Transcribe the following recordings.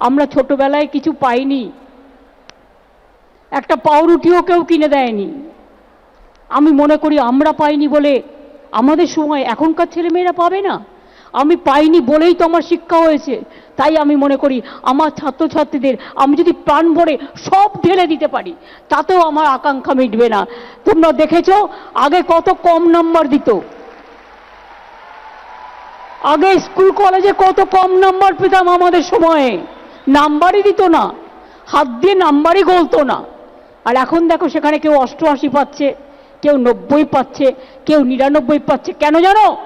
আমরা ছোটবেলায় কিছু পাইনি। একটা পাউরুটিও কেউ কিনে দেয়নি। আমি মনে করি আমরা পাইনি বলে আমাদের সময় এখনকার ছেলেমেয়েরা পাবে না। আমি পাইনি বলেই তো আমার শিক্ষা হয়েছে। তাই আমি মনে করি আমার ছাত্রছাত্রীদের আমি যদি প্রাণ ভরে সব ঢেলে দিতে পারি, তাতেও আমার আকাঙ্ক্ষা মিটবে না। তোমরা দেখেছ, আগে কত কম নাম্বার দিত। আগে স্কুল কলেজে কত কম নাম্বার পেতাম আমাদের সময়ে। নাম্বারই দিত না। হাত দিয়ে নাম্বারই গলতো না। আর এখন দেখো সেখানে কেউ অষ্টআশি পাচ্ছে, কেউ নব্বই পাচ্ছে, কেউ নিরানব্বই পাচ্ছে। কেন জানো?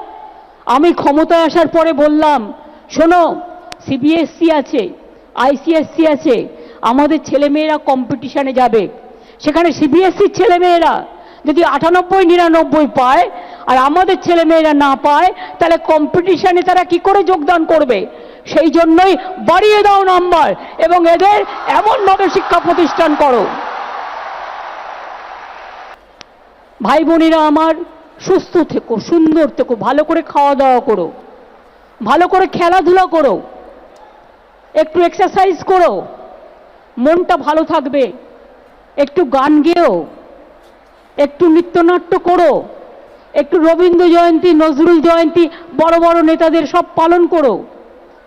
আমি ক্ষমতায় আসার পরে বললাম, শোনো সিবিএসসি আছে আইসিএসসি আছে, আমাদের ছেলেমেয়েরা কম্পিটিশানে যাবে। সেখানে সিবিএসসির ছেলেমেয়েরা যদি আটানব্বই, নিরানব্বই পায়, আর আমাদের ছেলেমেয়েরা না পায়, তাহলে কম্পিটিশানে তারা কি করে যোগদান করবে? সেই জন্যই বাড়িয়ে দাও নাম্বার এবং এদের এমনভাবে শিক্ষা প্রতিষ্ঠান করো। ভাই বোনেরা আমার, সুস্থ থেকো, সুন্দর থেকো, ভালো করে খাওয়া দাওয়া করো, ভালো করে খেলাধুলা করো, একটু এক্সারসাইজ করো, মনটা ভালো থাকবে, একটু গান গেও, একটু নৃত্যনাট্য করো, একটু রবীন্দ্র জয়ন্তী, নজরুল জয়ন্তী, বড় বড় নেতাদের সব পালন করো।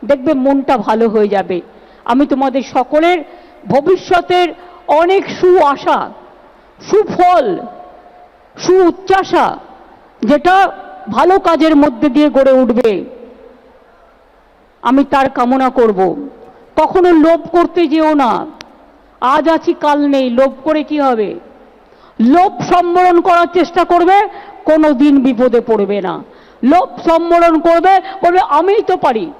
দেখবে মনটা ভালো হয়ে যাবে। আমি তোমাদের সকলের ভবিষ্যতের অনেক সু আশা সুফল সু উচ্চাসা যেটা ভালো কাজের মধ্যে দিয়ে গড়ে উঠবে, আমি তার কামনা করব। কখনো লোভ করতে যেও না। আজ আছি, কাল নেই। লোভ করে কি হবে? লোভ সম্বরণ করার চেষ্টা করবে, কোনো দিন বিপদে পড়বে না। লোভ সম্বরণ করবে, বলবে, আমিই তো পারি।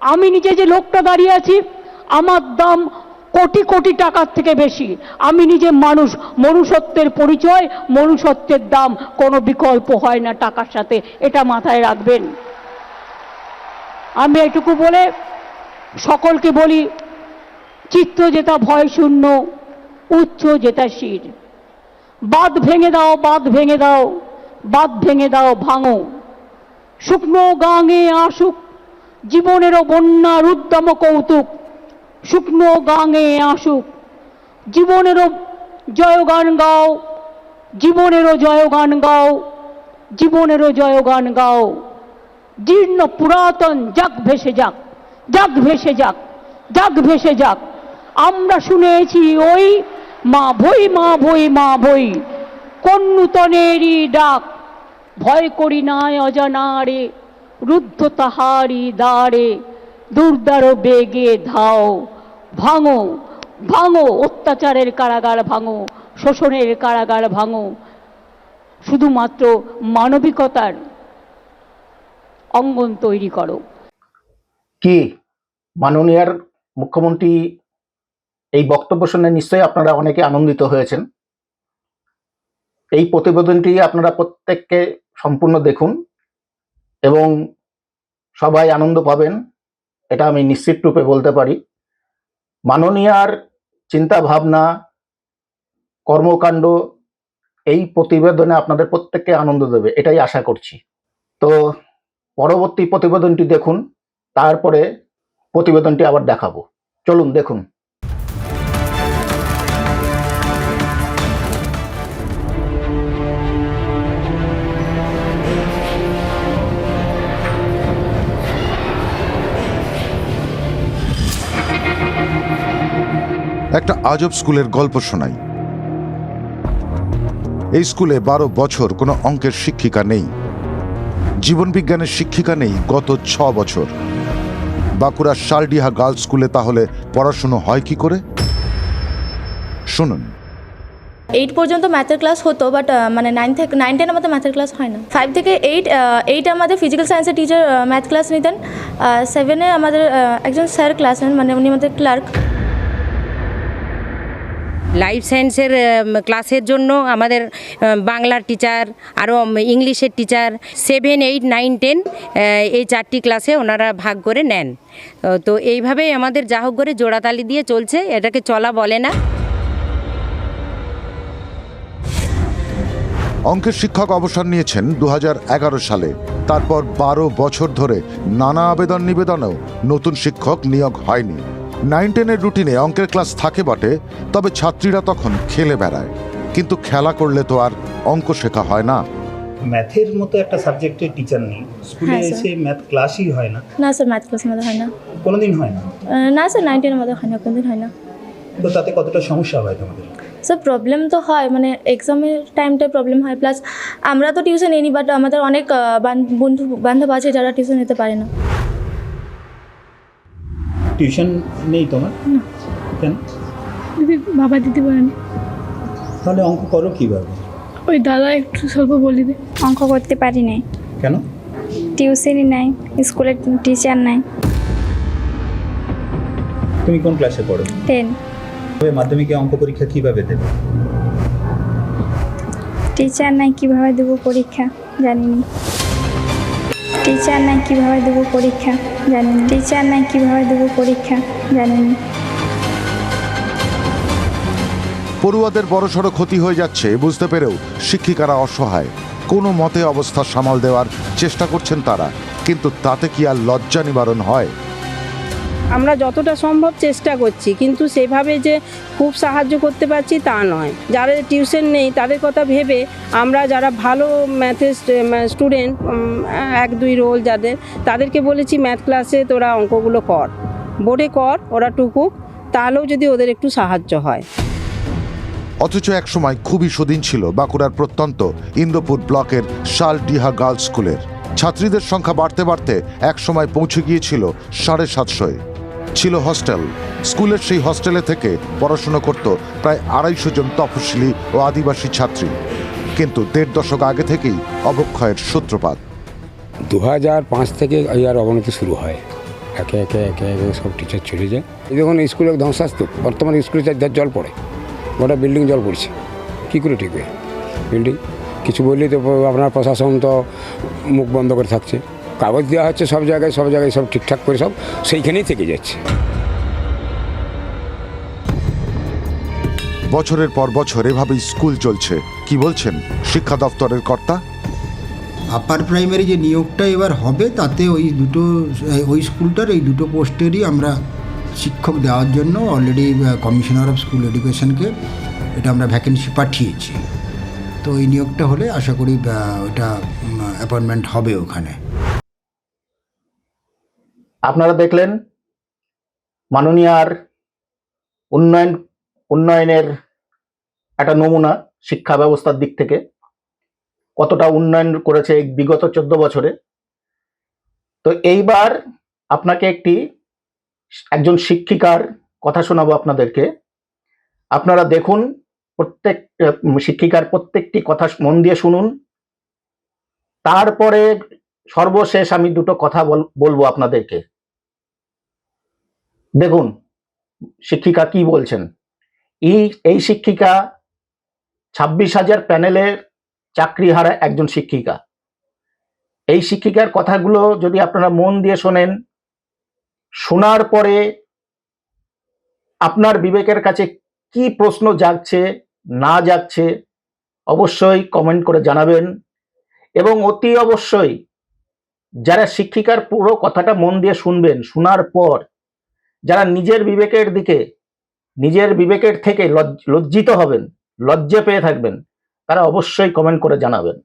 আমি নিজে যে লোকটা দাঁড়িয়ে আছি, আমার দাম কোটি কোটি টাকার থেকে বেশি। আমি নিজে মানুষ, মনুষ্যত্বের পরিচয়, মনুষ্যত্বের দাম, কোনো বিকল্প হয় না টাকার সাথে। এটা মাথায় রাখবেন। আমি এটুকু বলে সকলকে বলি, চিত্ত যেটা ভয় শূন্য, উচ্চ যেটা শির। বাঁধ ভেঙে দাও, বাঁধ ভেঙে দাও, বাঁধ ভেঙে দাও, ভাঙো। শুকনো গাঙে আসুক জীবনেরও বন্যার উদ্যম কৌতুক, শুকনো গাঙে আসুক। জীবনেরও জয়গান গাও, জীবনেরও জয়গান গাও, জীবনেরও জয়গান গাও। জীর্ণ পুরাতন যাক ভেসে যাক যাক ভেসে যাক যাক ভেসে যাক। আমরা শুনেছি ওই মা ভই মা ভই মা ভই কোন ডাক। ভয় করি নাই অজানারে রুদ্ধ তাহারি দ্বারে, দুর্দার বেগে ধাও, ভাঙো ভাঙো, অত্যাচারের কারাগার ভাঙো, শোষণের কারাগার ভাঙো। শুধুমাত্র মানবিকতার অঙ্গন তৈরি করো। কি মাননীয়ার মুখ্যমন্ত্রী এই বক্তব্য শুনে নিশ্চয়ই আপনারা অনেকে আনন্দিত হয়েছেন। এই প্রতিবেদনটি আপনারা প্রত্যেককে সম্পূর্ণ দেখুন। এবং সবাই আনন্দ পাবেন, এটা আমি নিশ্চিত রূপে বলতে পারি। মাননীয়ার চিন্তা ভাবনা কর্মকাণ্ড, এই প্রতিবেদনে আপনাদের প্রত্যেককে আনন্দ দেবে, এটাই আশা করছি। তো পরবর্তী প্রতিবেদনটি দেখুন, তারপরে প্রতিবেদনটি আবার দেখাবো। চলুন, দেখুন। একটা আজব স্কুলের গল্প শোনাই। এই স্কুলে বারো বছর কোনো অঙ্কের শিক্ষিকা নেই। জীবনবিজ্ঞানের শিক্ষিকা নেই গত ছ বছর। বাঁকুড়ার শালডিহা গার্লস স্কুলে তাহলে পড়াশুনো হয় কি করে? শুনুন। এইট পর্যন্ত ম্যাথের ক্লাস হতো বাট মানে নাইন থেকে নাইন টেন আমাদের ম্যাথের ক্লাস হয় না। ফাইভ থেকে এইট এইট আমাদের ফিজিক্যাল সায়েন্সের টিচার ম্যাথ ক্লাস নিতেন। সেভেনে আমাদের একজন স্যার ক্লাস নেন মানে উনি আমাদের ক্লার্ক লাইফ সায়েন্সের ক্লাসের জন্য আমাদের বাংলার টিচার আরও ইংলিশের teacher seven eight nine ten এই চারটি ক্লাসে ওনারা ভাগ করে নেন। তো এইভাবেই আমাদের যা হোক করে জোড়াতালি দিয়ে চলছে, এটাকে চলা বলে না। অঙ্কের শিক্ষক অবসর নিয়েছেন দু হাজার এগারো সালে। তারপর বারো বছর ধরে নানা আবেদন নিবেদনেও নতুন শিক্ষক নিয়োগ হয়নি। নাইন টেনের রুটিনে অঙ্কের ক্লাস থাকে বটে তবে ছাত্রীরা তখন খেলে বেড়ায়। কিন্তু খেলা করলে তো আর অঙ্ক শেখা হয় না। ম্যাথের মতো একটা সাবজেক্টের টিচার নেই। স্কুলে হ্যাঁ, স্যার। এসে ম্যাথ ক্লাসই হয় না। না স্যার ম্যাথ ক্লাস আমাদের হয় না। কোনোদিন হয় না? না স্যার নাইন টেন আমাদের হয় না কোনদিন হয় না। তো তাতে কতটা সমস্যা হয় তোমাদের? স্যার প্রবলেম তো হয় মানে এক্সামের টাইমটা প্রবলেম হয় প্লাস আমরা তো টিউশন নিই বাট আমাদের অনেক বন্ধু বান্ধব আছে যারা টিউশন নিতে পারে না। টিউশন নেই তোমার? কেন? দিদি বাবা দিতে পারেন তাহলে অঙ্ক করো কীভাবে? ওই দাদা একটু স্বল্প বলি দে। অঙ্ক করতে পারি নাই। কেন? টিউশনই নাই স্কুলের টিচার নাই। তুমি কোন ক্লাসে পড়ো? টেন তবে মাধ্যমিকে অঙ্ক পরীক্ষা কীভাবে দেবে? টিচার নাই কীভাবে দেবো পরীক্ষা? জানিনি। টিচার নাই কীভাবে দেবো পরীক্ষা? জানিনি টিচার নাই কীভাবে দেবো পরীক্ষা? জানিনি পড়ুয়াদের বড়সড় ক্ষতি হয়ে যাচ্ছে বুঝতে পেরেও শিক্ষিকারা অসহায়। কোনো মতে অবস্থা সামাল দেওয়ার চেষ্টা করছেন তারা, কিন্তু তাতে কি আর লজ্জা নিবারণ হয়? আমরা যতটা সম্ভব চেষ্টা করছি, কিন্তু সেভাবে যে খুব সাহায্য করতে পারছি তা নয়। যাদের টিউশন নেই, তাদের কথা ভেবে আমরা যারা ভালো ম্যাথের স্টুডেন্ট এক দুই রোল যাদের, তাদেরকে বলেছি ম্যাথ ক্লাসে তোরা অঙ্কগুলো কর। বোর্ডে কর, ওরা টুকুক, তাহলেও যদি ওদের একটু সাহায্য হয়। অথচ একসময় খুবই সুদিন ছিল বাঁকুড়ার প্রত্যন্ত ইন্দ্রপুর ব্লকের শালডিহা গার্লস স্কুলের। ছাত্রীদের সংখ্যা বাড়তে বাড়তে একসময় পৌঁছে গিয়েছিল সাড়ে সাতশোয়। ছিল হস্টেল। স্কুলের সেই হস্টেলে থেকে পড়াশোনা করত প্রায় আড়াইশো জন তপশিলি ও আদিবাসী ছাত্রী। কিন্তু দেড় দশক আগে থেকেই অবক্ষয়ের সূত্রপাত। দু হাজার পাঁচ থেকে আর অবনতি শুরু হয়। একে একে একে একে সব টিচার চলে যায়। এই দেখুন স্কুলে ধ্বংসাস্ত বর্তমানে স্কুলে চার জল পড়ে। গোটা বিল্ডিং জল পড়ছে। কী করে টিকবে? বিল্ডিং কিছু বললেই তো আপনার প্রশাসন তো মুখ বন্ধ করে থাকছে। কাগজ দেওয়া হচ্ছে সব জায়গায় সব জায়গায় সব ঠিকঠাক করে সব সেইখানেই থেকে যাচ্ছে। বছরের পর বছর এভাবেই স্কুল চলছে। কি বলছেন শিক্ষা দপ্তরের কর্তা? আপার প্রাইমারি যে নিয়োগটা এবার হবে তাতে ওই দুটো ওই স্কুলটার এই দুটো পোস্টেরই আমরা শিক্ষক দেওয়ার জন্য অলরেডি কমিশনার অফ স্কুল এডুকেশনকে এটা আমরা ভ্যাকেন্সি পাঠিয়েছি। তো এই নিয়োগটা হলে আশা করি ওটা অ্যাপয়েন্টমেন্ট হবে ওখানে। আপনারা দেখলেন মাননীয়ার উন্নয়ন, উন্নয়নের একটা নমুনা শিক্ষা ব্যবস্থার দিক থেকে। কতটা উন্নয়ন করেছে এই বিগত চোদ্দ বছরে। তো এইবার আপনাকে একটি একজন শিক্ষিকার কথা শোনাবো আপনাদেরকে। আপনারা দেখুন, প্রত্যেক, শিক্ষিকার প্রত্যেকটি কথা মন দিয়ে শুনুন। তারপরে সর্বশেষ আমি দুটো কথা বল- বলব আপনাদেরকে। দেখুন, শিক্ষিকা কি বলছেন? এই এই শিক্ষিকা ছাব্বিশ হাজার প্যানেলের চাকরি হারা একজন শিক্ষিকা। এই শিক্ষিকার কথাগুলো যদি আপনারা মন দিয়ে শোনেন, শোনার পরে আপনার বিবেকের কাছে কি প্রশ্ন জাগছে, না জাগছে, অবশ্যই কমেন্ট করে জানাবেন এবং অতি অবশ্যই যারা শিক্ষিকার পুরো কথাটা মন দিয়ে শুনবেন, শোনার পর যারা নিজের বিবেকের দিকে, নিজের বিবেকের থেকে লজ- লজ্জিত হবেন, লজ্জে পেয়ে থাকবেন, তারা অবশ্যই কমেন্ট করে জানাবেন।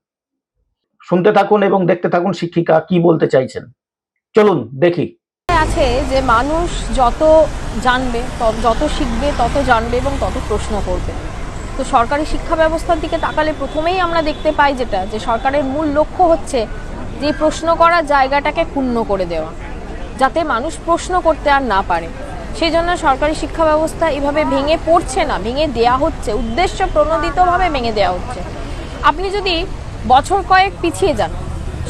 শুনতে থাকুন এবং দেখতে থাকুন শিক্ষিকা কি বলতে চাইছেন। চলুন, দেখি। আছে যে মানুষ যত জানবে যত শিখবে, তত জানবে এবং তত প্রশ্ন করবে। তো সরকারি শিক্ষা ব্যবস্থার দিকে তাকালে প্রথমেই আমরা দেখতে পাই যেটা, যে সরকারের মূল লক্ষ্য হচ্ছে যে প্রশ্ন করার জায়গাটাকে ক্ষুণ্ণ করে দেওয়া, যাতে মানুষ প্রশ্ন করতে আর না পারে। সেই জন্য সরকারি শিক্ষা ব্যবস্থা এভাবে ভেঙে পড়ছে না, ভেঙে দেয়া হচ্ছে, উদ্দেশ্য প্রণোদিতভাবে ভেঙে দেওয়া হচ্ছে। আপনি যদি বছর কয়েক পিছিয়ে যান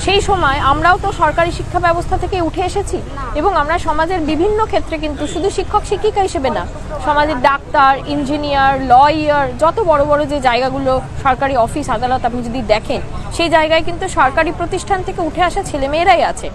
সেই সময় আমরাও তো সরকারি শিক্ষা ব্যবস্থা থেকে উঠে এসেছি। এবং আমরা সমাজের বিভিন্ন ক্ষেত্রে কিন্তু শুধু শিক্ষক শিক্ষিকা হিসেবে না সমাজের ডাক্তার ইঞ্জিনিয়ার লয়ার যত বড় বড় যে জায়গাগুলো সরকারি অফিস আদালত আপনি যদি দেখেন সেই জায়গায় কিন্তু সরকারি প্রতিষ্ঠান থেকে উঠে আসা ছেলেমেয়েরাই আছে।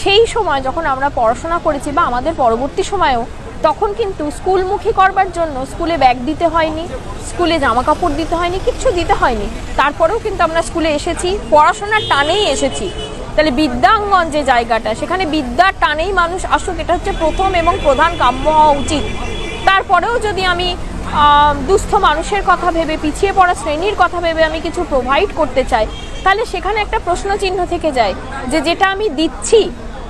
সেই সময় যখন আমরা পড়াশোনা করেছি বা আমাদের পরবর্তী সময়েও তখন কিন্তু স্কুলমুখী করবার জন্য স্কুলে ব্যাগ দিতে হয়নি, স্কুলে জামা কাপড় দিতে হয়নি, কিচ্ছু দিতে হয়নি। তারপরেও কিন্তু আমরা স্কুলে এসেছি, পড়াশোনার টানেই এসেছি। তাহলে বিদ্যাঙ্গন যে জায়গাটা, সেখানে বিদ্যার টানেই মানুষ আসুক, এটা হচ্ছে প্রথম এবং প্রধান কাম্য হওয়া উচিত। তারপরেও যদি আমি দুস্থ মানুষের কথা ভেবে, পিছিয়ে পড়া শ্রেণির কথা ভেবে আমি কিছু প্রোভাইড করতে চাই, তাহলে সেখানে একটা প্রশ্ন চিহ্ন থেকে যায় যে যেটা আমি দিচ্ছি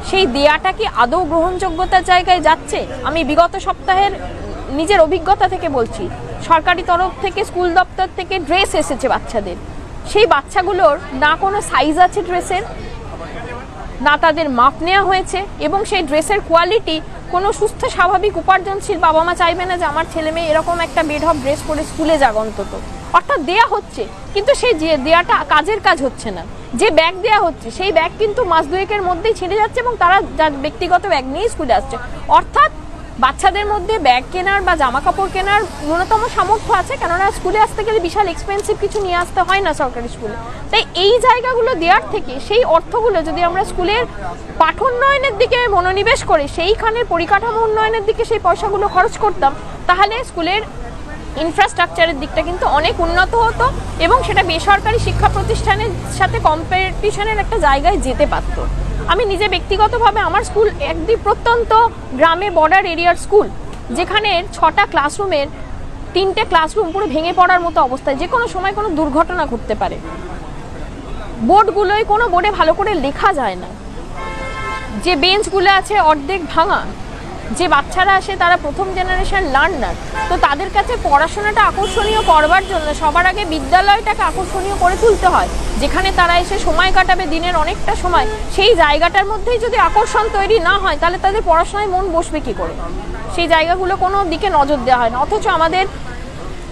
সেই দেয়াটা কি আদৌ গ্রহণযোগ্যতার জায়গায় যাচ্ছে? আমি বিগত সপ্তাহের নিজের অভিজ্ঞতা থেকে বলছি, সরকারি তরফ থেকে, স্কুল দপ্তর থেকে ড্রেস এসেছে বাচ্চাদের। সেই বাচ্চাগুলোর না কোনো সাইজ আছে ড্রেসের, না তাদের মাপ নেওয়া হয়েছে এবং সেই ড্রেসের কোয়ালিটি কোনো সুস্থ, স্বাভাবিক, উপার্জনশীল বাবা মা চাইবে না যে আমার ছেলে মেয়ে এরকম একটা বেড অফ ড্রেস পরে স্কুলে যাক অন্তত। অর্থাৎ দেয়া হচ্ছে, কিন্তু সেই যে দেয়াটা কাজের কাজ হচ্ছে না। যে ব্যাগ দেয়া হচ্ছে, সেই ব্যাগ কিন্তু মাস দুয়েকের মধ্যেই ছিঁড়ে যাচ্ছে এবং তারা যার ব্যক্তিগত ব্যাগ নিয়ে স্কুলে আসছে। অর্থাৎ বাচ্চাদের মধ্যে ব্যাগ কেনার বা জামা কাপড় কেনার ন্যূনতম সামর্থ্য আছে, কেননা স্কুলে আসতে গেলে বিশাল এক্সপেন্সিভ কিছু নিয়ে আসতে হয় না সরকারি স্কুলে তাই এই জায়গাগুলো দেওয়ার থেকে সেই অর্থগুলো যদি আমরা স্কুলের পাঠোন্নয়নের দিকে মনোনিবেশ করে সেইখানের পরিকাঠামো উন্নয়নের দিকে সেই পয়সাগুলো খরচ করতাম, তাহলে স্কুলের ইনফ্রাস্ট্রাকচারের দিকটা কিন্তু অনেক উন্নত হতো এবং সেটা বেসরকারি শিক্ষা প্রতিষ্ঠানের সাথে কম্পিটিশনের একটা জায়গায় যেতে পারত। আমি নিজে ব্যক্তিগতভাবে আমার স্কুল একদি প্রত্যন্ত গ্রামে বর্ডার এরিয়ার স্কুল, যেখানে ছটা ক্লাসরুমের তিনটে ক্লাসরুম পুরো ভেঙে পড়ার মতো অবস্থায় যে কোনো সময় কোনো দুর্ঘটনা ঘটতে পারে। বোর্ডগুলোয় কোনো বোর্ডে ভালো করে লেখা যায় না। যে বেঞ্চগুলো আছে অর্ধেক ভাঙা যে বাচ্চারা আসে তারা প্রথম জেনারেশন লার্নার তো তাদের কাছে পড়াশোনাটা আকর্ষণীয় করবার জন্য সবার আগে বিদ্যালয়টাকে আকর্ষণীয় করে তুলতে হয়। যেখানে তারা এসে সময় কাটাবে, দিনের অনেকটা সময়। সেই জায়গাটার মধ্যেই যদি আকর্ষণ তৈরি না হয়, তাহলে তাদের পড়াশোনায় মন বসবে কী করে? সেই জায়গাগুলো কোনো দিকে নজর দেওয়া হয় না। অথচ আমাদের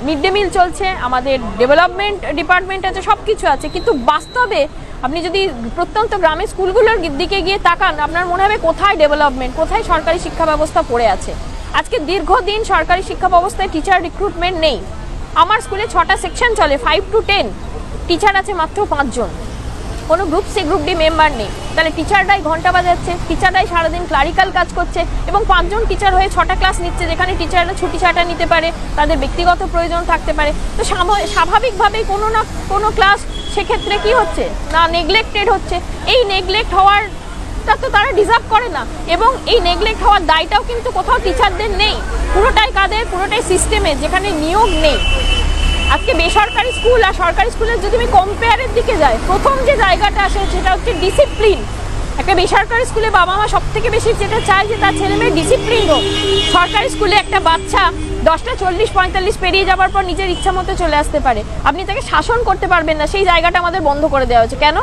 মিড ডে মিল চলছে, আমাদের ডেভেলপমেন্ট ডিপার্টমেন্ট আছে সব কিছু আছে। কিন্তু বাস্তবে আপনি যদি প্রত্যন্ত গ্রামের স্কুলগুলোর দিকে গিয়ে তাকান, আপনার মনে হবে কোথায় ডেভেলপমেন্ট কোথায় সরকারি শিক্ষা ব্যবস্থা পড়ে আছে। আজকে দীর্ঘদিন সরকারি শিক্ষা ব্যবস্থায় টিচার রিক্রুটমেন্ট নেই। আমার স্কুলে ছটা সেকশন চলে ফাইভ টু টেন টিচার আছে মাত্র পাঁচজন। কোনো group C group D member নেই। তাহলে টিচাররাই ঘণ্টা বাজাচ্ছে টিচাররাই সারাদিন ক্লারিক্যাল কাজ করছে এবং পাঁচজন টিচার হয়ে ছটা ক্লাস নিচ্ছে, যেখানে টিচাররা ছুটি ছাটা নিতে পারে, তাদের ব্যক্তিগত প্রয়োজন থাকতে পারে। তো স্বাভাবিকভাবেই কোনো না কোনো ক্লাস সেক্ষেত্রে কি হচ্ছে? না নেগলেক্টেড হচ্ছে। এই নেগলেক্ট হওয়ার তা তারা ডিজার্ভ করে না। এবং এই নেগলেক্ট হওয়ার দায়টাও কিন্তু কোথাও টিচারদের নেই। পুরোটাই কাদের? পুরোটাই সিস্টেমে যেখানে নিয়োগ নেই। আজকে বেসরকারি স্কুল আর সরকারি স্কুলের যদি আমি কম্পেয়ারের দিকে যাই, প্রথম যে জায়গাটা আসে সেটা হচ্ছে ডিসিপ্লিন একটা বেসরকারি স্কুলে বাবা মা সব থেকে বেশি যেটা চায় যে তার ছেলে মেয়ে ডিসিপ্লিন হোক। সরকারি স্কুলে একটা বাচ্চা দশটা, চল্লিশ, পঁয়তাল্লিশ পেরিয়ে যাওয়ার পর নিজের ইচ্ছা মতো চলে আসতে পারে। আপনি তাকে শাসন করতে পারবেন না, সেই জায়গাটা আমাদের বন্ধ করে দেওয়া হয়েছে। কেন?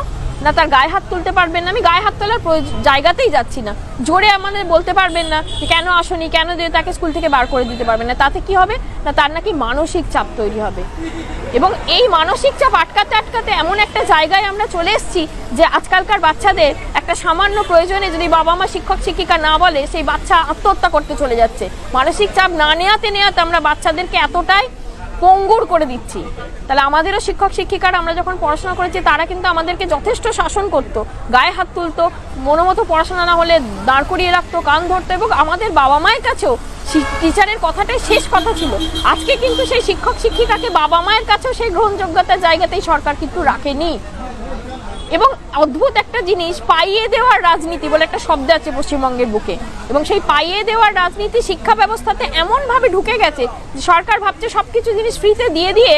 না তার গায়ে হাত তুলতে পারবেন না। আমি গায়ে হাত তোলার জায়গাতেই যাচ্ছি না। জোরে আমাদের বলতে পারবেন না যে কেন আসনি, কেন দিয়ে তাকে স্কুল থেকে বার করে দিতে পারবেন না। তাতে কি হবে? না তার নাকি মানসিক চাপ তৈরি হবে। এবং এই মানসিক চাপ আটকাতে আটকাতে এমন একটা জায়গায় আমরা চলে এসেছি যে আজকালকার বাচ্চাদের একটা সামান্য প্রয়োজনে যদি বাবা মা শিক্ষক, শিক্ষিকা না বলে, সেই বাচ্চা আত্মহত্যা করতে চলে যাচ্ছে। মানসিক চাপ না নেওয়াতে নেওয়াতে আমরা বাচ্চাদেরকে এতটাই পঙ্গুর করে দিচ্ছি। তাহলে আমাদেরও শিক্ষক শিক্ষিকারা আমরা যখন পড়াশোনা করেছি, তারা কিন্তু আমাদেরকে যথেষ্ট শাসন করতো। গায়ে হাত তুলতো মনোমতো পড়াশোনা না হলে দাঁড় করিয়ে রাখতো, কান ধরতো এবং আমাদের বাবা মায়ের কাছেও টিচারের কথাটাই শেষ কথা ছিল। আজকে কিন্তু সেই শিক্ষক শিক্ষিকাকে বাবা মায়ের কাছেও সেই গ্রহণযোগ্যতার জায়গাতেই সরকার কিন্তু রাখেনি। এবং অদ্ভুত একটা জিনিস, পাইয়ে দেওয়ার রাজনীতি বলে একটা শব্দ আছে পশ্চিমবঙ্গের বুকে। এবং সেই পাইয়ে দেওয়ার রাজনীতি শিক্ষা ব্যবস্থাতে এমনভাবে ঢুকে গেছে যে সরকার ভাবছে সব কিছু জিনিস ফ্রিতে দিয়ে দিয়ে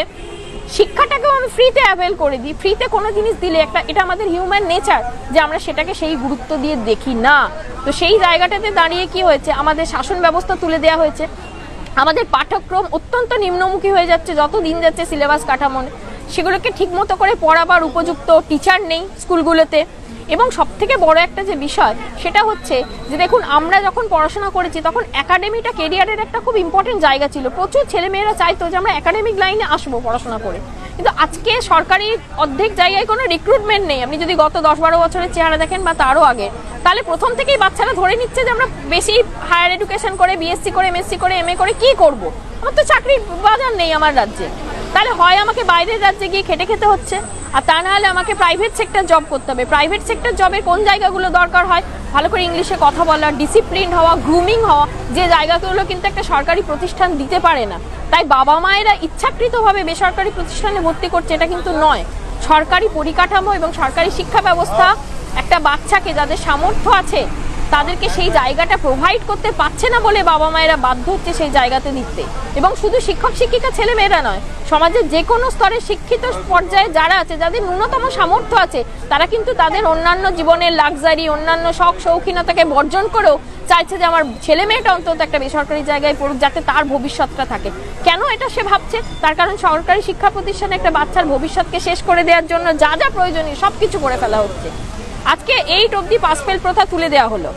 শিক্ষাটাকেও আমি ফ্রিতে অ্যাভেল করে দিই। ফ্রিতে কোনো জিনিস দিলে একটা, এটা আমাদের হিউম্যান নেচার যে আমরা সেটাকে সেই গুরুত্ব দিয়ে দেখি না। তো সেই জায়গাটাতে দাঁড়িয়ে কি হয়েছে? আমাদের শাসন ব্যবস্থা তুলে দেওয়া হয়েছে। আমাদের পাঠ্যক্রম অত্যন্ত নিম্নমুখী হয়ে যাচ্ছে, যত দিন যাচ্ছে সিলেবাস কাঠামো সেগুলোকে ঠিকমতো করে পড়াবার উপযুক্ত টিচার নেই স্কুলগুলোতে। এবং সব থেকে বড় একটা যে বিষয়, সেটা হচ্ছে যে দেখুন, আমরা যখন পড়াশোনা করেছি, তখন একাডেমিটা কেরিয়ারের একটা খুব ইম্পর্টেন্ট জায়গা ছিল। প্রচুর ছেলেমেয়েরা চাইতো যে আমরা একাডেমিক লাইনে আসব পড়াশোনা করে। কিন্তু আজকে সরকারি অর্ধেক জায়গায় কোনো রিক্রুটমেন্ট নেই। আপনি যদি গত দশ বারো বছরের চেহারা দেখেন বা তারও আগে, তাহলে প্রথম থেকেই বাচ্চারা ধরে নিচ্ছে যে আমরা বেশি হায়ার এডুকেশন করে বিএসসি করে এমএসসি করে এমএ করে কি করব? আমার তো চাকরির বাজার নেই আমার রাজ্যে। তাহলে হয় আমাকে বাইরের রাজ্যে গিয়ে খেটে খেতে হচ্ছে? আর তা না হলে আমাকে প্রাইভেট সেক্টর জব করতে হবে। প্রাইভেট সেক্টর জবে কোন জায়গাগুলো দরকার হয়? ভালো করে ইংলিশে কথা বলা ডিসিপ্লিন হওয়া গ্রুমিং হওয়া, যে জায়গাগুলো কিন্তু একটা সরকারি প্রতিষ্ঠান দিতে পারে না। তাই বাবা মায়েরা ইচ্ছাকৃতভাবে বেসরকারি প্রতিষ্ঠানে ভর্তি করছে এটা কিন্তু নয়। সরকারি পরিকাঠামো এবং সরকারি শিক্ষা ব্যবস্থা একটা বাচ্চাকে যাদের সামর্থ্য আছে তাদেরকে সেই জায়গাটা প্রোভাইড করতে পারছে না বলে বাবা মায়েরা বাধ্য হচ্ছে সেই জায়গাতে দিতে এবং শুধু শিক্ষক, শিক্ষিকা ছেলে মেয়েরা নয়, সমাজের যে কোনো স্তরে শিক্ষিত পর্যায়ে যারা আছে, যাদের ন্যূনতম সামর্থ্য আছে, তারা কিন্তু তাদের অন্যান্য জীবনের লাক্সারি অন্যান্য শখ, শৌখিনতাকে বর্জন করেও চাইছে যে আমার ছেলে মেয়েটা অন্তত একটা বেসরকারি জায়গায় পড়ুক, যাতে তার ভবিষ্যৎটা থাকে। কেন এটা সে ভাবছে? তার কারণ সরকারি শিক্ষা প্রতিষ্ঠানে একটা বাচ্চার ভবিষ্যৎকে শেষ করে দেওয়ার জন্য যা যা প্রয়োজনীয় সব কিছু করে ফেলা হচ্ছে। আজকে এইট অবধি পাস ফেল প্রথা তুলে দেওয়া হলো।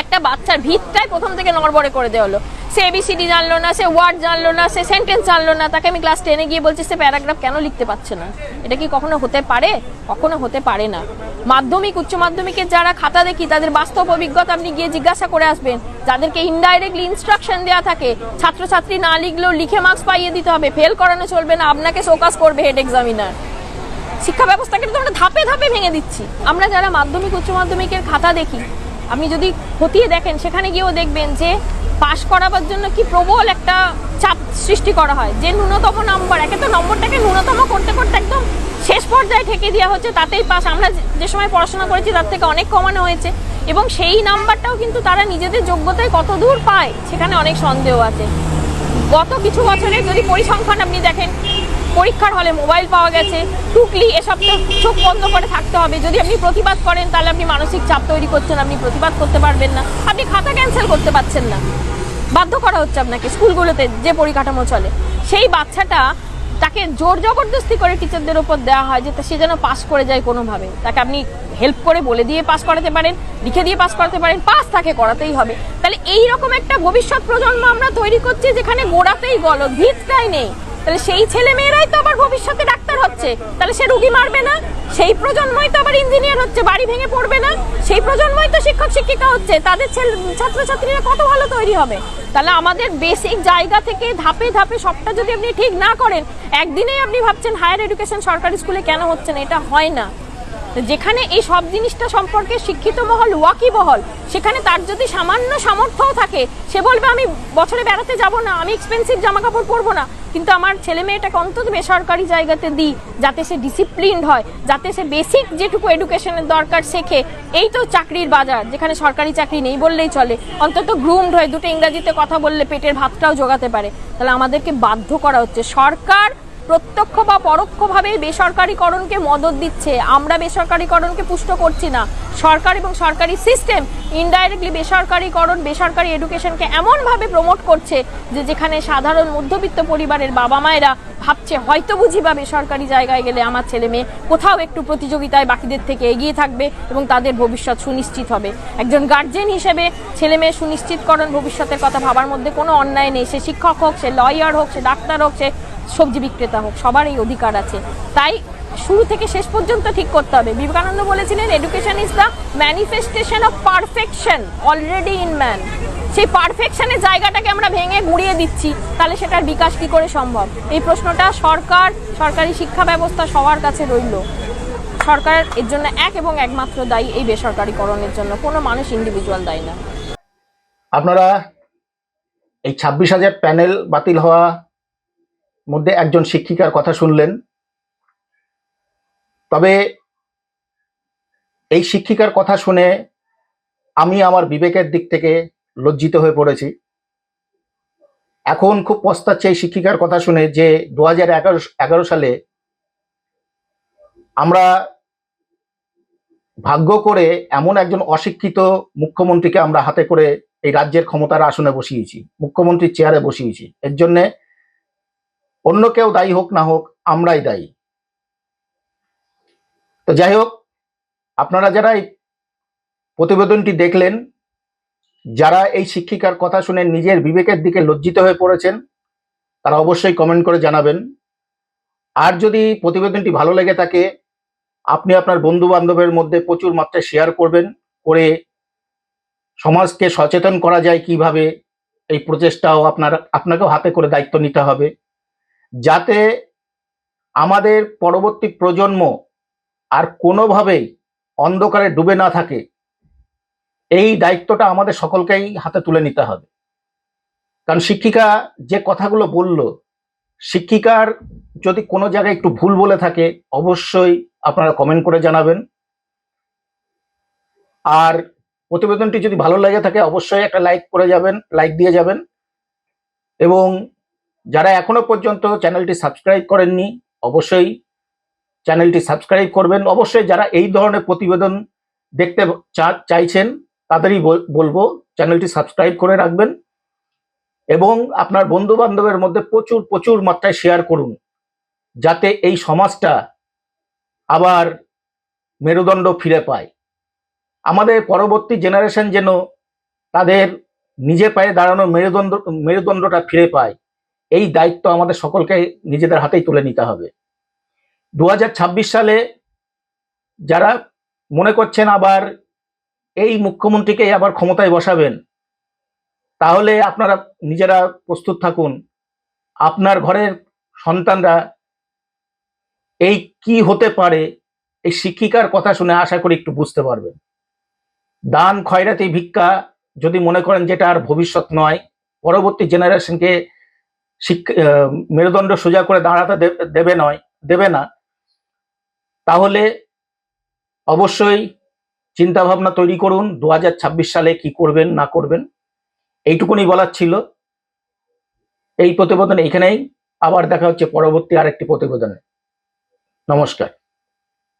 একটা বাচ্চার ভিতটাই প্রথম থেকে নড়বড়ে করে দেওয়া হলো। সে এবিসিডি জানলো না, সে ওয়ার্ড জানলো না, সে সেন্টেন্স জানলো না, তাকে আমি ক্লাস টেনে গিয়ে বলছি, সে প্যারাগ্রাফ কেন লিখতে পারছে না? এটা কি কখনো হতে পারে? কখনো হতে পারে না। মাধ্যমিক, উচ্চ মাধ্যমিকের যারা খাতা দেখি, তাদের বাস্তব অভিজ্ঞতা আপনি গিয়ে জিজ্ঞাসা করে আসবেন। যাদেরকে ইনডাইরেক্টলি ইনস্ট্রাকশন দেওয়া থাকে, ছাত্রছাত্রী না লিখলেও লিখে মার্কস পাইয়ে দিতে হবে। ফেল করানো চলবে না, আপনাকে শোকাস করবে হেড এক্সামিনার শিক্ষা ব্যবস্থাকে তো আমরা ধাপে ধাপে ভেঙে দিচ্ছি। আমরা যারা মাধ্যমিক, উচ্চ মাধ্যমিকের খাতা দেখি, আপনি যদি খতিয়ে দেখেন, সেখানে গিয়েও দেখবেন যে পাশ করাবার জন্য কি প্রবল একটা চাপ সৃষ্টি করা হয়। যে ন্যূনতম নম্বর একে তো নম্বরটাকে ন্যূনতম করতে করতে একদম শেষ পর্যায়ে ঠেকে দেওয়া হচ্ছে, তাতেই পাস আমরা যে- সময় পড়াশোনা করেছি, তার থেকে অনেক কমানো হয়েছে। এবং সেই নাম্বারটাও কিন্তু তারা নিজেদের যোগ্যতায় কত দূর পায়, সেখানে অনেক সন্দেহ আছে। গত কিছু বছরে যদি পরিসংখ্যান আপনি দেখেন পরীক্ষার হলে মোবাইল পাওয়া গেছে। টুকলি এসব তো চোখ বন্ধ করে থাকতে হবে। যদি আপনি প্রতিবাদ করেন, তাহলে আপনি মানসিক চাপ তৈরি করছেন, আপনি প্রতিবাদ করতে পারবেন না। আপনি খাতা ক্যান্সেল করতে পারছেন না। বাধ্য করা হচ্ছে আপনাকে স্কুলগুলোতে যে পরিকাঠামো চলে। সেই বাচ্চাটা তাকে জোর জবরদস্তি করে টিচারদের উপর দেওয়া হয় যে সে যেন পাস করে যায় কোনোভাবে। তাকে আপনি হেল্প করে বলে দিয়ে পাস করাতে পারেন, লিখে দিয়ে পাস করাতে পারেন পাস তাকে করাতেই হবে। তাহলে এই রকম একটা ভবিষ্যৎ প্রজন্ম আমরা তৈরি করছি যেখানে গোড়াতেই গলদ, ভিতটাই নেই। তাহলে সেই ছেলে মেয়েরাই তো আবার ভবিষ্যতে ডাক্তার হচ্ছে। তাহলে সে রুগী মারবে না? সেই প্রজন্মই তো আবার ইঞ্জিনিয়ার হচ্ছে, বাড়ি ভেঙে পড়বে না? সেই প্রজন্মই তো শিক্ষক শিক্ষিকা হচ্ছে। তাদের ছেলে, ছাত্রছাত্রীরা কত ভালো তৈরি হবে? তাহলে আমাদের বেসিক জায়গা থেকে ধাপে ধাপে সবটা যদি আপনি ঠিক না করেন, একদিনেই আপনি ভাবছেন হায়ার এডুকেশন সরকারি স্কুলে কেন হচ্ছে না? এটা হয় না। যেখানে এই সব জিনিসটা সম্পর্কে শিক্ষিত মহল, ওয়াকি বহল সেখানে তার যদি সামান্য সামর্থ্যও থাকে, সে বলবে, আমি বছরে বেড়াতে যাব না, আমি এক্সপেন্সিভ জামা কাপড় পরবো না। কিন্তু আমার ছেলে মেয়েটাকে অন্তত বেসরকারি জায়গাতে দিই, যাতে সে ডিসিপ্লিনড হয়, যাতে সে বেসিক যেটুকু এডুকেশনের দরকার শেখে। এই তো চাকরির বাজার, যেখানে সরকারি চাকরি নেই বললেই চলে। অন্তত গ্রুমড হয় দুটো ইংরাজিতে কথা বললে পেটের ভাতটাও জোগাতে পারে। তাহলে আমাদেরকে বাধ্য করা হচ্ছে। সরকার প্রত্যক্ষ বা পরোক্ষভাবে বেসরকারীকরণকে মদত দিচ্ছে। আমরা বেসরকারীকরণকে পুষ্ট করছি না। সরকার এবং সরকারি সিস্টেম ইনডাইরেক্টলি বেসরকারীকরণ, বেসরকারি এডুকেশনকে এমনভাবে প্রমোট করছে যে যেখানে সাধারণ মধ্যবিত্ত পরিবারের বাবা মায়েরা ভাবছে, হয়তো বুঝি বা বেসরকারি জায়গায় গেলে আমার ছেলে মেয়ে কোথাও একটু প্রতিযোগিতায় বাকিদের থেকে এগিয়ে থাকবে এবং তাদের ভবিষ্যৎ সুনিশ্চিত হবে। একজন গার্জেন হিসেবে ছেলে মেয়ে সুনিশ্চিতকরণ ভবিষ্যতের কথা ভাবার মধ্যে কোনো অন্যায় নেই। সে শিক্ষক হোক, সে লয়ার হোক, সে ডাক্তার হোক, সে সবজি বিক্রেতা হোক, সবার এই অধিকার আছে। তাই শুরু থেকে শেষ পর্যন্ত ঠিক করতে হবে। বিবেকানন্দ বলেছিলেন education is the manifestation of perfection already in man সেই পারফেকশনের জায়গাটাকে আমরা ভেঙে গুড়িয়ে দিচ্ছি, তাহলে সেটার বিকাশ কি করে সম্ভব? এই প্রশ্নটা সরকার, সরকারি শিক্ষা ব্যবস্থা সবার কাছে রইল। সরকার এর জন্য এক এবং একমাত্র দায়ী এই বেসরকারীকরণের জন্য। কোনো মানুষ ইন্ডিভিজুয়াল দায়ী না। আপনারা এই ছাব্বিশ হাজার প্যানেল বাতিল হওয়া মধ্যে একজন শিক্ষিকার কথা শুনলেন। তবে এই শিক্ষিকার কথা শুনে আমি আমার বিবেকের দিক থেকে লজ্জিত হয়ে পড়েছি। এখন খুব পস্তাচ্ছে এই শিক্ষিকার কথা শুনে যে দু হাজার সালে আমরা ভাগ্য করে এমন একজন অশিক্ষিত মুখ্যমন্ত্রীকে আমরা হাতে করে এই রাজ্যের ক্ষমতার আসনে বসিয়েছি, মুখ্যমন্ত্রীর চেয়ারে বসিয়েছি। এর জন্যে অন্য কেউ দায়ী হোক না হোক, আমরাই দায়ী। তো যাই হোক, আপনারা যারা এই প্রতিবেদনটি দেখলেন, যারা এই শিক্ষিকার কথা শুনে নিজের বিবেকের দিকে লজ্জিত হয়ে পড়েছেন, তারা অবশ্যই কমেন্ট করে জানাবেন। আর যদি প্রতিবেদনটি ভালো লেগে থাকে, আপনি আপনার বন্ধু বান্ধবের মধ্যে প্রচুর মাত্রায় শেয়ার করবেন, করে সমাজকে সচেতন করা যায় কীভাবে, এই প্রচেষ্টাও আপনার, আপনাকেও হাতে করে দায়িত্ব নিতে হবে। যাতে আমাদের পরবর্তী প্রজন্ম আর কোনোভাবেই অন্ধকারে ডুবে না থাকে। এই দায়িত্বটা আমাদের সকলকেই হাতে তুলে নিতে হবে। কারণ শিক্ষিকা যে কথাগুলো বলল, শিক্ষিকার যদি কোনো জায়গায় একটু ভুল বলে থাকে, অবশ্যই আপনারা কমেন্ট করে জানাবেন। আর প্রতিবেদনটি যদি ভালো লেগে থাকে, অবশ্যই একটা লাইক করে যাবেন লাইক দিয়ে যাবেন। এবং যারা এখনও পর্যন্ত চ্যানেলটি সাবস্ক্রাইব করেননি, অবশ্যই চ্যানেলটি সাবস্ক্রাইব করবেন। অবশ্যই যারা এই ধরনের প্রতিবেদন দেখতে চাইছেন, তাদেরই বল- বলব, চ্যানেলটি সাবস্ক্রাইব করে রাখবেন এবং আপনার বন্ধু বান্ধবের মধ্যে প্রচুর প্রচুর মাত্রায় শেয়ার করুন। যাতে এই সমাজটা আবার মেরুদণ্ড ফিরে পায়। আমাদের পরবর্তী জেনারেশন যেন তাদের নিজে পায়ে দাঁড়ানোর মেরুদণ্ড মেরুদণ্ডটা ফিরে পায়। এই দায়িত্ব আমাদের সকলকে নিজেদের হাতেই তুলে নিতে হবে। দু হাজার ছাব্বিশ সালে যারা মনে করছেন আবার এই মুখ্যমন্ত্রীকেই আবার ক্ষমতায় বসাবেন, তাহলে আপনারা নিজেরা প্রস্তুত থাকুন। আপনার ঘরের সন্তানরা এই কি হতে পারে, এই শিক্ষিকার কথা শুনে আশা করি একটু বুঝতে পারবেন। দান খয়রাতি ভিক্ষা যদি মনে করেন যেটা আর ভবিষ্যৎ নয়, পরবর্তী জেনারেশনকে শিক্ষা মেরুদণ্ড সোজা করে দাঁড়াতে দেবে নয়, দেবে না। তাহলে অবশ্যই চিন্তা ভাবনা তৈরি করুন দু হাজার ছাব্বিশ সালে কি করবেন, না করবেন। এইটুকুনি বলার ছিল। এই প্রতিবেদন এখানেই। আবার দেখা হচ্ছে পরবর্তী আরেকটি প্রতিবেদনে। নমস্কার।